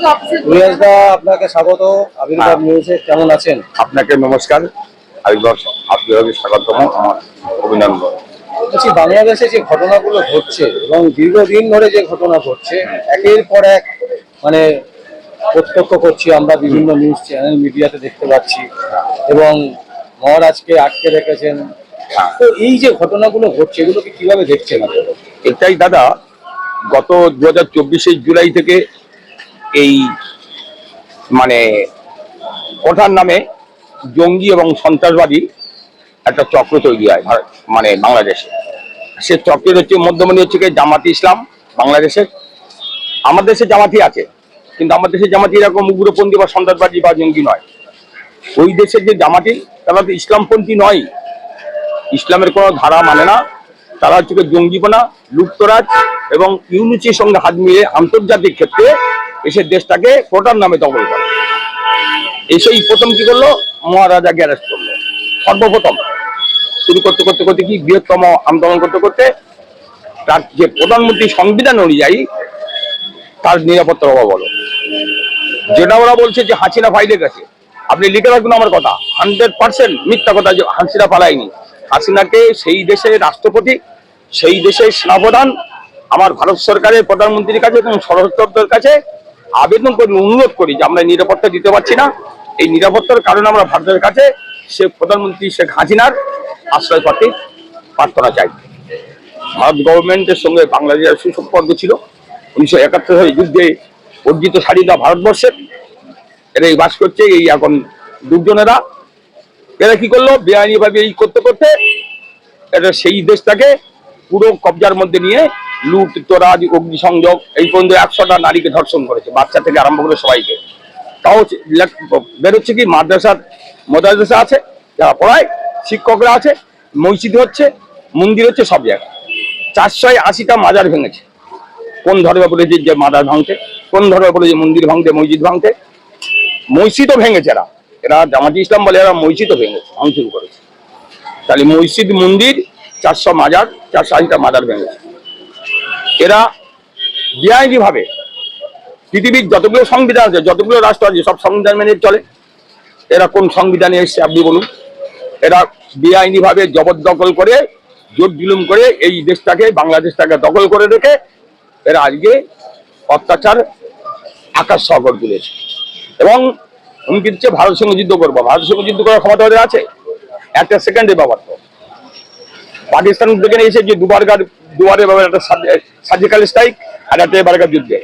দা আপনাকে স্বাগত। আবির্ভাব নিউজে কেমন আছেন? আপনাকে নমস্কার। আবির্ভাব আবির্ভাবে স্বাগতম আমার অভিনন্দন। বলছি বাংলাদেশে যে ঘটনাগুলো ঘটছে এবং দীর্ঘদিন ধরে যে ঘটনা ঘটছে একের পর এক মানে প্রত্যক্ষ করছি আমরা বিভিন্ন নিউজ চ্যানেল মিডিয়াতে দেখতে পাচ্ছি এবং মহারাজকে আটকে রেখেছেন। তো এই যে ঘটনাগুলো ঘটছে এগুলোকে কীভাবে দেখছেন এটাই দাদা গত দু হাজার চব্বিশে জুলাই থেকে এই মানে ওঠার নামে জঙ্গি এবং সন্ত্রাসবাদী একটা চক্র তৈরি হয় মানে বাংলাদেশে। সে চক্রের হচ্ছে, মধ্যমণি হচ্ছে জামাতি ইসলাম, বাংলাদেশের। আমাদের দেশে জামাতি আছে, কিন্তু আমাদের দেশে জামাতি এরকম উগ্রপন্থী বা সন্ত্রাসবাদী বা জঙ্গি নয়। ওই দেশের যে জামাতি, তারা তো ইসলামপন্থী নয়। ইসলামের কোনো ধারা মানে না। তারা হচ্ছে জঙ্গিপনা লুপ্তরাজ এবং ইউনিচির সঙ্গে হাত মিলিয়ে আন্তর্জাতিক ক্ষেত্রে এসে দেশটাকে কোটার নামে দখল করে। এসেই প্রথম কি করল? মহারাজাকে অ্যারেস্ট করল। সর্বপ্রথম। শুরু করতে করতে করতে কি? বৃহত্তম আন্দোলন করতে করতে তার যে প্রধানমন্ত্রী সংবিধান অনুযায়ী তার নিরাপত্তার অভাব হলো। যেটা ওরা বলছে যে হাসিনা ফাইলে গেছে আপনি লিখে রাখুন আমার কথা। হান্ড্রেড পার্সেন্ট মিথ্যা কথা যে হাসিনা পালায়নি হাসিনাকে সেই দেশের রাষ্ট্রপতি, সেই দেশের সেনাপ্রধান, আমার ভারত সরকারের প্রধানমন্ত্রীর কাছে এবং স্বরাষ্ট্রের কাছে আবেদন করি, অনুরোধ করি যে আমরা নিরাপত্তা দিতে পারছি না। এই নিরাপত্তার কারণে আমরা ভারতের কাছে সে প্রধানমন্ত্রী শেখ হাসিনার আশ্রয় পাতে প্রার্থনা চাই। ভারত গভর্নমেন্টের সঙ্গে বাংলাদেশের সুসম্পর্ক ছিল। উনিশশো একাত্তর সালে যুদ্ধে অর্জিত স্বাধীনতা ভারতবর্ষের এরা এই বাস করছে, এই এখন দুজনেরা। এরা কি করল? বেআইনি ভাবে এই করতে করতে এটা সেই দেশটাকে পুরো কবজার মধ্যে নিয়ে লুট, তোরাজ, অগ্নিসংযোগ, এই পর্যন্ত একশোটা নারীকে ধর্ষণ করেছে, বাচ্চা থেকে আরম্ভ করে সবাইকে। তাও বেরোচ্ছে কি, মাদ্রাসার মাদ্রাসা আছে, যারা পড়ায়, শিক্ষকরা আছে, মসজিদ হচ্ছে, মন্দির হচ্ছে সব জায়গায়। চারশো আশিটা মাজার ভেঙেছে। কোন ধর্মে বলেছে যে মাদার ভাঙছে, কোন ধর্মে বলেছে মন্দির ভাঙতে মসজিদ ভাঙতে মসজিদও ভেঙেছে এরা। এরা জামাতি ইসলাম বলে এরা মসজিদও ভেঙেছে, ভাঙচুর করেছে। তাহলে মসজিদ, মন্দির চারশো মাজার, চারশো আশিটা মাজার ভেঙেছে এরা বেআইনি ভাবে পৃথিবীর যতগুলো সংবিধান আছে, যতগুলো রাষ্ট্র আছে, সব সংবিধান মেনে চলে। এরা কোন সংবিধানে এসছে আপনি বলুন। এরা বেআইনি ভাবে জবরদখল করে, জোর জুলুম করে এই দেশটাকে, বাংলাদেশটাকে দখল করে রেখে এরা আজকে অত্যাচার আকাশ সহকর তুলেছে। এবং হুমকি দিচ্ছে ভারত সঙ্গে যুদ্ধ করব। ভারত সঙ্গে যুদ্ধ করার ক্ষমতা ওদের আছে। একটা সেকেন্ডে ব্যাপার তো পাকিস্তান থেকে এসে যে দুবারকার দুবারের ব্যাপার একটা সার্জিক্যাল স্ট্রাইক আর একটা এবারকার যুদ্ধে।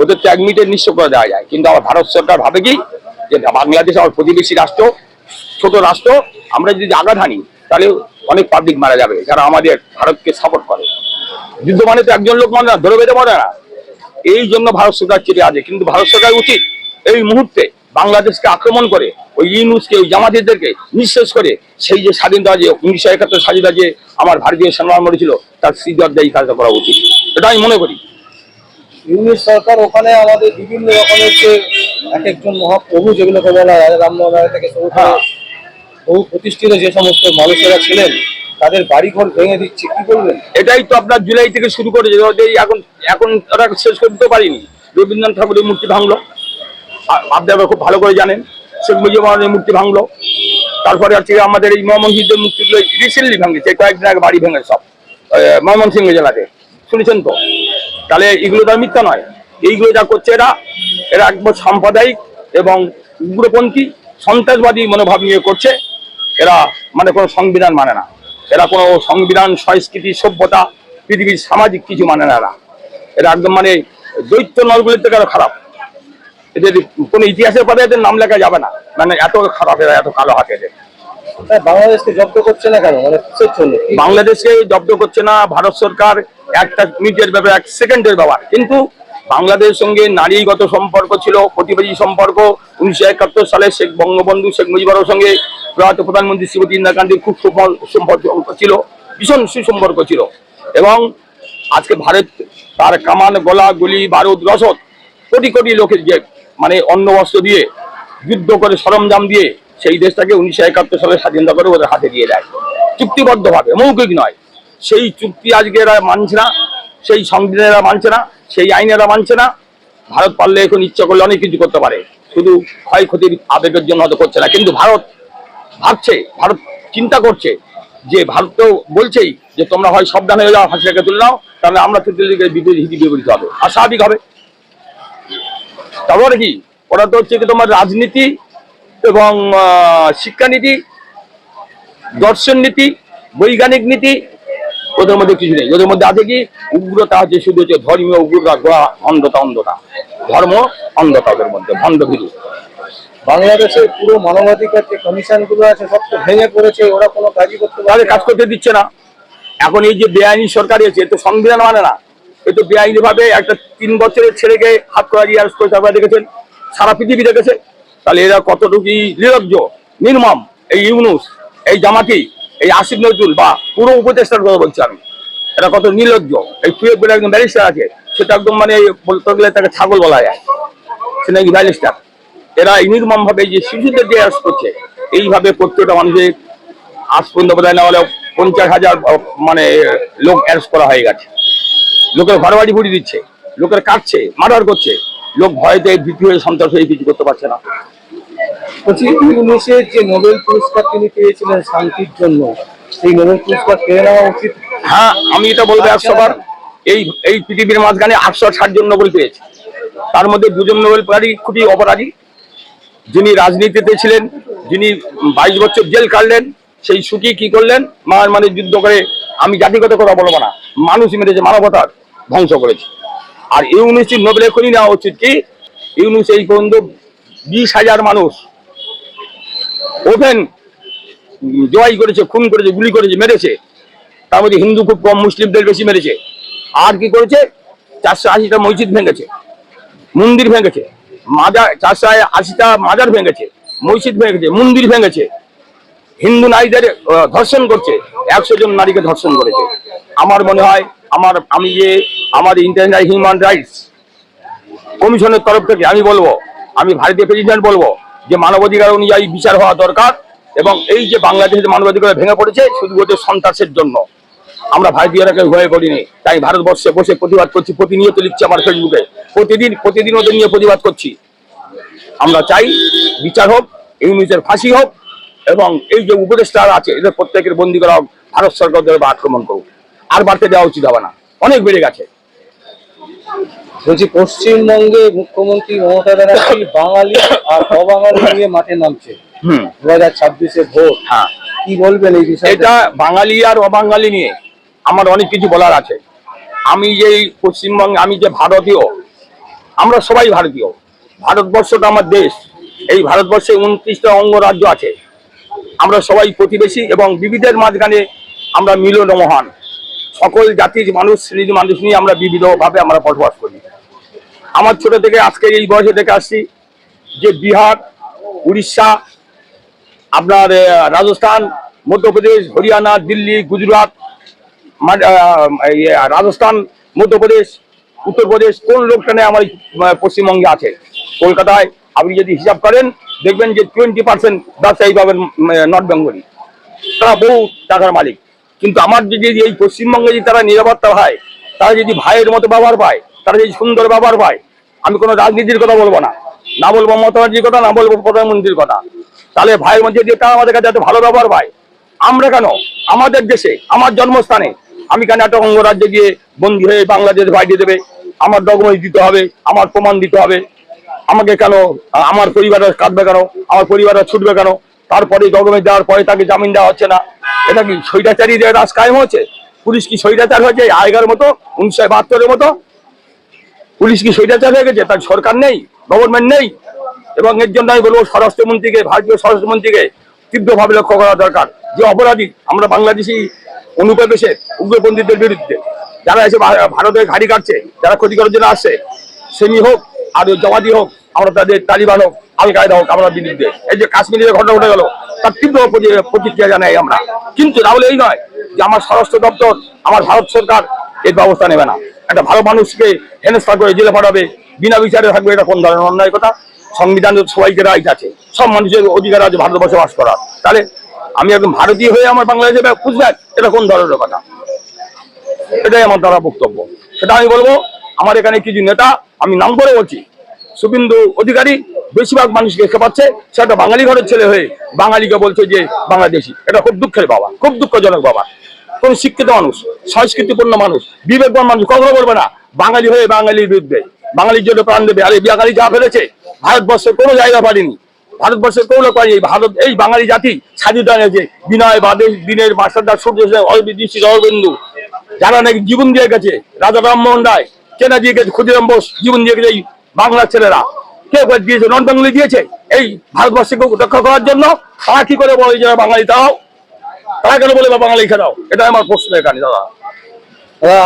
ওদের তো এক মিনিটে নিশ্চয় করে দেওয়া যায়। কিন্তু আমার ভারত সরকার ভাবে কি? যে বাংলাদেশ আমার প্রতিবেশী রাষ্ট্র, ছোট রাষ্ট্র, আমরা যদি আঘাত হানি, তাহলে অনেক পাবলিক মারা যাবে, যারা আমাদের ভারতকে সাপোর্ট করে। যুদ্ধ মানে তো একজন লোক মানে না ধরে বেঁধে মরে না। এই জন্য ভারত সরকার চেপে আছে। কিন্তু ভারত সরকার উচিত এই মুহূর্তে বাংলাদেশকে আক্রমণ করে ওই ইউনুসকে ওই জামাতিদেরকে নিঃশেষ করে সেই যে স্বাধীনতা যে উনিশশো একাত্তর স্বাধীনতা যে আমার ভারতীয় সেনা মরেছিল তার এই কাজটা করা উচিত। এটা আমি মনে করি। ইউনিট সরকার ওখানে আমাদের বিভিন্ন রকমের যে এক একজন মহাপ্রভু যেগুলোকে বলা হয় রামমোহন রায় থেকে শুরু করে। বহু প্রতিষ্ঠিত যে সমস্ত মানুষেরা ছিলেন তাদের বাড়িঘর ভেঙে দিচ্ছে কি করবেন এটাই তো আপনার জুলাই থেকে শুরু করে এখন এখন ওরা শেষ করে দিতে পারিনি। রবীন্দ্রনাথ ঠাকুরের মূর্তি ভাঙলো। আ- আপনারা খুব ভালো করে জানেন। শেখ মুজিবুর মূর্তি ভাঙলো। তারপরে হচ্ছে আমাদের এই সিদ্ধের মূর্তিগুলো রিসেন্টলি ভাঙছে কয়েকদিন আগে বাড়ি ভেঙে সব। মোহাম্মদ সিংহ জেলাতে। শুনেছেন তো? তাহলে এগুলো তো মিথ্যা নয়। এইগুলো যা করছে এরা এরা একবার সাম্প্রদায়িক এবং উগ্রপন্থী, সন্ত্রাসবাদী মনোভাব নিয়ে করছে। এরা মানে কোনো সংবিধান মানে না। এরা কোনো সংবিধান, সংস্কৃতি, সভ্যতা, পৃথিবীর সামাজিক কিছু মানে না এরা। এরা একদম মানে দৈত্য নলগুলির থেকে আরও খারাপ। এদের কোনো ইতিহাসের পরে এদের নাম লেখা যাবে না। মানে এত খারাপ এরা এত কালো হাতে এদের। তাই বাংলাদেশকে জব্দ করছে না কেন? মানে? বাংলাদেশকে জব্দ করছে না ভারত সরকার একটা মিনিটের ব্যাপার এক সেকেন্ডের ব্যাপার। কিন্তু বাংলাদেশের সঙ্গে নারীগত সম্পর্ক ছিল প্রতিবেশী সম্পর্ক। উনিশশো একাত্তর সালে শেখ বঙ্গবন্ধু শেখ মুজিবুর সঙ্গে প্রয়াত প্রধানমন্ত্রী শ্রীমতী ইন্দিরা গান্ধীর খুব সুফল সম্পর্ক ছিল ভীষণ সুসম্পর্ক ছিল। এবং আজকে ভারত তার কামান গলা গুলি বারুদ রসদ কোটি কোটি লোকের যে মানে অন্ন বস্ত্র দিয়ে, যুদ্ধ করে সরঞ্জাম দিয়ে সেই দেশটাকে উনিশশো একাত্তর সালে স্বাধীনতা করে ওদের হাতে দিয়ে দেয়। চুক্তিবদ্ধভাবে, মৌখিক নয়। সেই চুক্তি আজকে এরা মানছে না, সেই সংবিধান এরা মানছে না, সেই আইন এরা মানছে না। ভারত পারলে এখন ইচ্ছা করলে অনেক কিছু করতে পারে। শুধু ক্ষয়ক্ষতির আবেগের জন্য হয়তো করছে না। কিন্তু ভারত ভাবছে, ভারত চিন্তা করছে যে ভারত তো বলছেই যে তোমরা হয় সাবধান হয়ে যাও হাসিটাকে তুলে নাও, তাহলে আমরা দিকের বিপরীত হিতি বিপরীত হবে। আর স্বাভাবিক হবে। তারপরে কি ওরা তো হচ্ছে কি তোমার রাজনীতি এবং শিক্ষানীতি দর্শন নীতি বৈজ্ঞানিক নীতি ওদের মধ্যে কিছু নেই। ওদের মধ্যে আছে কি উগ্রতা আছে শুধু হচ্ছে ধর্মীয় উগ্রতা অন্ধতা অন্ধতা। ধর্ম অন্ধতা ওদের মধ্যে ভণ্ড ভীরু বাংলাদেশের পুরো মানবাধিকার যে কমিশনগুলো আছে সব তো ভেঙে পড়েছে ওরা কোনো কাজই করতে পারে কাজ করতে দিচ্ছে না। এখন এই যে বেআইনি সরকার এসে তো সংবিধান মানে না। এ তো বেআইনি ভাবে একটা তিন বছরের ছেলেকে হাত করা দিয়ে অ্যারেস্ট করে দেখেছেন? সারা পৃথিবী দেখেছে। তাহলে এরা কতটুকু নির্লজ্জ নির্মম? এই ইউনুস, এই জামাতি, এই আসিফ নজরুল বা পুরো উপদেষ্টার কথা বলছি আমি। এটা কত নির্লজ্জ? এই টুয়েব বলে একজন ব্যারিস্টার আছে, সেটা একদম মানে বলতে গেলে তাকে ছাগল বলা যায়। সে নাকি ব্যারিস্টার এরা এই নির্মম ভাবে যে শিশুদের যে অ্যারেস্ট করছে, এইভাবে প্রত্যেকটা মানুষের আজ পর্যন্ত বোধ হয় না হলে পঞ্চাশ হাজার মানে লোক অ্যারেস্ট করা হয়ে গেছে। লোকের ঘর বাড়ি পুড়িয়ে দিচ্ছে লোকের কাটছে মার্ডার করছে লোক ভয়তে ভীতি হয়ে সন্ত্রাস হয়ে কিছু করতে পারছে না। বলছি ইউনিসের যে নোবেল পুরস্কার তিনি পেয়েছিলেন শান্তির জন্য সেই নোবেল পুরস্কার কেড়ে নেওয়া উচিত? হ্যাঁ আমি এটা বলব একশো বার এই এই পৃথিবীর মাঝখানে আটশো ষাট জন নোবেল পেয়েছে। তার মধ্যে দুজন নোবেল পারি খুবই অপরাধী। যিনি রাজনীতিতে ছিলেন যিনি বাইশ বছর জেল কাটলেন সেই সুখী কি করলেন? মার মানে যুদ্ধ করে আমি জাতিগত কথা বলব না। মানুষ মেরেছে মানবতার। ধ্বংস করেছে। আর ইউনিসি নোবেল এখনই নেওয়া উচিত কি? ইউনিস পর্যন্ত বিশ হাজার মানুষ ওপেন জয় করেছে, খুন করেছে, গুলি করেছে, মেরেছে। তার মধ্যে হিন্দু খুব কম, মুসলিমদের বেশি মেরেছে। আর কি করেছে? চারশো আশিটা মসজিদ ভেঙেছে, মন্দির ভেঙেছে, মাজার, চারশো আশিটা মাজার ভেঙেছে, মসজিদ ভেঙেছে, মন্দির ভেঙেছে। হিন্দু নারীদের ধর্ষণ করছে, একশো জন নারীকে ধর্ষণ করেছে। আমার মনে হয় আমার, আমি যে আমার ইন্টারন্যাশনাল হিউম্যান রাইটস কমিশনের তরফ থেকে আমি বলব, আমি ভারতীয় প্রেসিডেন্ট বলব যে মানবাধিকার অনুযায়ী বিচার হওয়া দরকার এবং এই যে বাংলাদেশের মানবাধিকার ভেঙে পড়েছে শুধুমাত্র সন্ত্রাসের জন্য। আমরা ভারতীয়রা কেউ ভয় করিনি, তাই ভারতবর্ষে বসে প্রতিবাদ করছি, প্রতিনিয়ত লিখছি আমার ফেসবুকে প্রতিদিন প্রতিদিন ওদের নিয়ে প্রতিবাদ করছি। আমরা চাই বিচার হোক ইউনিসের ফাঁসি হোক এবং এই যে উপদেষ্টা আছে, এদের প্রত্যেকের বন্দি করা হোক, ভারত সরকার আক্রমণ করুক। আর বাড়তে দেওয়া উচিত হবে না। অনেক বেড়ে গেছে। বলছি পশ্চিমবঙ্গে মুখ্যমন্ত্রী মমতা ব্যানার্জি বাঙালি আর অবাঙালি নিয়ে মাঠে নামছে। হুম। দু হাজার ছাব্বিশে ভোট। হ্যাঁ। কি বলবেন এই বিষয়ে এটা বাঙালি আর অবাঙালি নিয়ে আমার অনেক কিছু বলার আছে। আমি যে পশ্চিমবঙ্গে আমি যে ভারতীয় আমরা সবাই ভারতীয়। ভারতবর্ষটা আমার দেশ। এই ভারতবর্ষে উনত্রিশটা অঙ্গরাজ্য আছে। আমরা সবাই প্রতিবেশী এবং বিবিধের মাঝখানে আমরা মিলন মহান সকল জাতির মানুষ, শ্রেণির মানুষ নিয়ে আমরা বিবিধভাবে আমরা বসবাস করি। আমার ছোট থেকে আজকে এই বয়সে দেখে আসছি যে বিহার, উড়িষ্যা, আপনার রাজস্থান, মধ্যপ্রদেশ, হরিয়ানা, দিল্লি, গুজরাট রাজস্থান, মধ্যপ্রদেশ, উত্তরপ্রদেশ, কোন লোকটা নেই আমার পশ্চিমবঙ্গে আছে? কলকাতায় আপনি যদি হিসাব করেন, দেখবেন যে টোয়েন্টি পার্সেন্ট ব্যবসায়ী পাবেন নর্থ বেঙ্গলি। তারা বহু টাকার মালিক। কিন্তু আমার যদি এই পশ্চিমবঙ্গে যদি তারা নিরাপত্তা হয় তারা যদি ভাইয়ের মতো ব্যবহার পায়, তারা যদি সুন্দর ব্যবহার পায়, আমি কোনো রাজনীতির কথা বলব না। না বলব মমতা কথা, না বলব প্রধানমন্ত্রীর কথা। তাহলে ভাইয়ের মধ্যে যে তারা আমাদের কাছে এত ভালো ব্যবহার পায়। আমরা কেন? আমাদের দেশে, আমার জন্মস্থানে, আমি কেন একটা অঙ্গরাজ্যে গিয়ে বন্দী হয়ে বাংলাদেশ বাইরে দেবে? আমার ডকুমেন্ট দিতে হবে, আমার প্রমাণ দিতে হবে। আমাকে কেন, আমার পরিবারের কাটবে কেন? আমার পরিবারের ছুটবে কেন? তারপরে ডকুমেন্ট দেওয়ার পরে তাকে জামিন দেওয়া হচ্ছে না। এটা কি স্বৈরাচারী যে রাজ কায়েম হচ্ছে পুলিশ কি স্বৈরাচার হয়েছে? আগের মতো? উনিশশো বাহাত্তরের মতো? পুলিশ কি স্বৈরাচার হয়ে গেছে? তার সরকার নেই? গভর্নমেন্ট নেই? এবং এর জন্য আমি বলব স্বরাষ্ট্রমন্ত্রীকে, ভারতীয় স্বরাষ্ট্রমন্ত্রীকে তীব্রভাবে লক্ষ্য করা দরকার। যে অপরাধী, আমরা বাংলাদেশি অনুপ্রবেশের উগ্রপন্থীদের বিরুদ্ধে, যারা এসে ভা- ভারতে ঘাড়ি কাটছে, যারা ক্ষতি করার জন্য আসছে, সেমি হোক আর জমাদি হোক আমরা তাদের তালিবান হোক আল কায়দা হোক, আমরা বিরুদ্ধে এই যে কাশ্মীরের ঘটনা ঘটে গেল, তার তীব্র প্রতি- প্রতিক্রিয়া জানাই আমরা। কিন্তু তাহলে এই নয় যে আমার স্বরাষ্ট্র দপ্তর, আমার ভারত সরকার এর ব্যবস্থা নেবে না। একটা ভালো মানুষকে হেনস্থা করে জেলে পাঠাবে, বিনা বিচারে থাকবে, এটা কোন ধরনের অন্যায় কথা? সংবিধান সবাইকে রাইট আছে। সব মানুষের অধিকার আছে ভারতবর্ষে বাস করার। তাহলে আমি একদম ভারতীয় হয়ে আমার বাংলাদেশে খুঁজবেন এটা কোন ধরনের কথা? এটাই আমার দ্বারা বক্তব্য। সেটা আমি বলব, আমার এখানে কিছু নেতা, আমি নাম করে বলছি শুভেন্দু অধিকারী বেশিরভাগ মানুষকে খেপাচ্ছে সেটা বাঙালি ঘরের ছেলে হয়ে বাঙালিকে বলছে যে, বাংলাদেশি। এটা খুব দুঃখের বাবা, খুব দুঃখজনক বাবা। কোন শিক্ষিত মানুষ, সংস্কৃতিপূর্ণ মানুষ, বিবেকবান মানুষ কখনো বলবে না, বাঙালি হয়ে বাঙালির বিরুদ্ধে, বাঙালির জন্য প্রাণ দেবে। আর এই বাঙালি যা ফেলেছে, ভারতবর্ষের কোনো জায়গা পারেনি ভারতবর্ষের কোনো লোক ভারত, এই বাঙালি জাতি স্বাধীনতা এনেছে। বিনয় বাদে, দিনের মাস্টারদার সূর্য অরবিন্দু যারা নাকি জীবন দিয়ে গেছে, রাজা রামমোহন রায় চেনা দিয়ে গেছে, ক্ষুদিরাম বোস, জীবন দিয়ে গেছে বাংলার ছেলেরা। কে দিয়েছে? নন বেঙ্গলি দিয়েছে। এই ভারতবর্ষকে রক্ষা করার জন্য তারা কি করে বলে যে বাঙালি দাও। তারা কেন বলে বাঙালি খেলাও এটা আমার প্রশ্ন এখানে দাদা।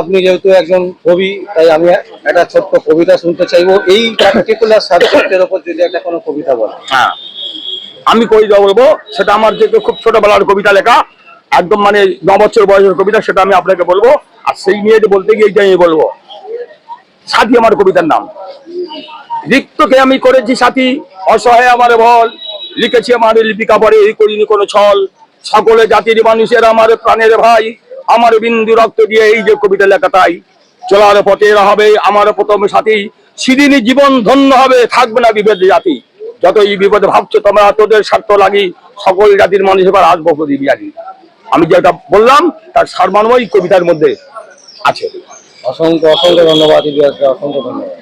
আপনি যেহেতু একজন কবি তাই আমি একটা ছোট্ট কবিতা শুনতে চাইব। এই পার্টিকুলার সাবজেক্টের উপর যদি একটা কোনো কবিতা বলে হ্যাঁ। আমি কবিতা বলব? সেটা আমার যেহেতু খুব ছোটবেলার কবিতা লেখা একদম মানে ন বছর বয়সের কবিতা সেটা আমি আপনাকে বলব। আর সেই নিয়ে বলতে গিয়ে এইটা আমি বলব। সাথী আমার কবিতার নাম। রিক্তকে আমি করেছি সাথী, অসহায় আমার বল। লিখেছি আমার লিপিকা পরে, এই করিনি কোনো ছল। সকলে জাতির মানুষের আমার প্রাণের ভাই। আমার বিন্দু রক্ত দিয়ে এই যে কবিতা লেখা তাই। চলার পথে হবে আমার প্রথম সাথী। সেদিনই জীবন ধন্য হবে, থাকবে না বিভেদ জাতি। যত এই বিপদে ভাবছ তোমরা, তোদের স্বার্থ লাগি। সকল জাতির মানুষ এবার আসব প্রদীপ আমি যেটা বললাম, তার সারমর্মই কবিতার মধ্যে আছে। অসংখ্য অসংখ্য ধন্যবাদ দা, অসংখ্য ধন্যবাদ।